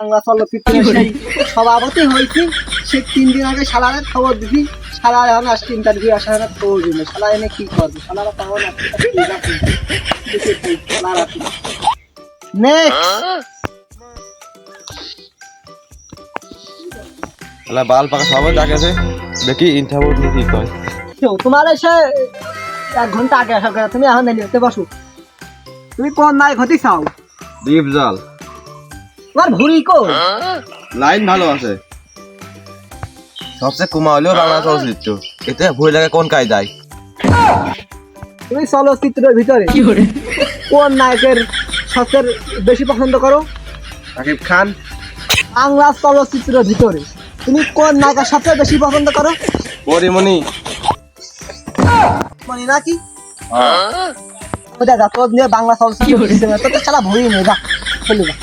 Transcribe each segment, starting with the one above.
বাংলা চলচ্চিত্রে সেই সভাপতি হয়েছি। সে তিন দিন আগে সালারের খবর দিছি সালার এখন আসছে ইন্টারভিউ আসার একটা খবর দিল সালা এনে কি করবে? সালারা তখন তাহলে বাল পাকা সবাই ডাকেছে দেখি ইন্টারভিউ কি কয়। তোমার এসে এক ঘণ্টা আগে আসা করে তুমি এখন বসো। তুমি কোন নাই হতে চাও? দীপ জল তোমার কো লাইন ভালো আছে। সবচেয়ে কুমা হলেও বাংলা চলচ্চিত্র। এতে লাগে কোন কায়দায় তুমি চলচ্চিত্রের ভিতরে কোন নায়কের সবচেয়ে বেশি পছন্দ করো? শাকিব খান। বাংলা চলচ্চিত্রের ভিতরে। তুমি কোন নায়িকা সবচেয়ে বেশি পছন্দ করো? পরিমণি। মানে নাকি? ও দাদা তোর নিয়ে বাংলা চলচ্চিত্র তো সারা ভুরি নেই যা চলে যা।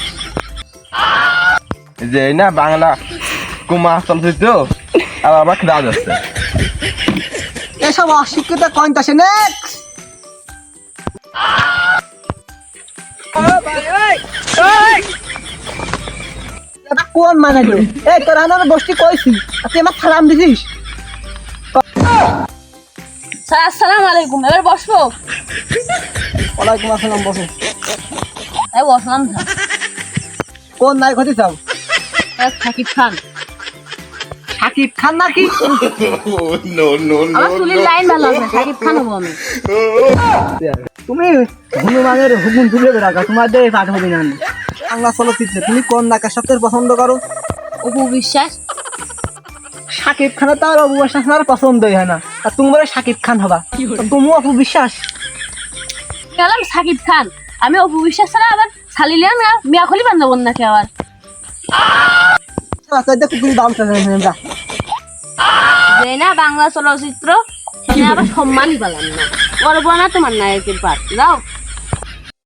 যে না বাংলা কুমা চলচ্চিত্র আর আমার খেলা যাচ্ছে এসব অশিক্ষিত নেক্সট কোন মানে এই তোর আমি গোষ্ঠী কইছি তুই আমার খারাপ দিছিস? স্যার আসসালামু আলাইকুম এবার বসবো? ওয়ালাইকুম আসসালাম বসো। এই বসলাম স্যার। কোন নায়ক হতে চাও সাকিব খান সাকিব খান নাকি আমার চুলির লাইন ভালো আছে সাকিব খান হব আমি তুমি হনুমানের হুকুম তুলে রাখা তোমার দিয়ে পাঠ হবে না বাংলা চলচ্চিত্রে তুমি কোন নায়িকা সবচেয়ে পছন্দ করো অপু বিশ্বাস সাকিব খানের তো আর অপু বিশ্বাস আমার পছন্দই হয় না আর তুমি বলে সাকিব খান হবা তুমি অপু বিশ্বাস গেলাম সাকিব খান আমি অপু বিশ্বাস ছাড়া আবার সালিলিয়া না মিয়া খলি আবার? তুমি দাম যা। যে না বাংলা চলচ্চিত্র সম্মান আবার সম্মানই পেলাম না। করব না তোমার নায়কের পাঠ যাও।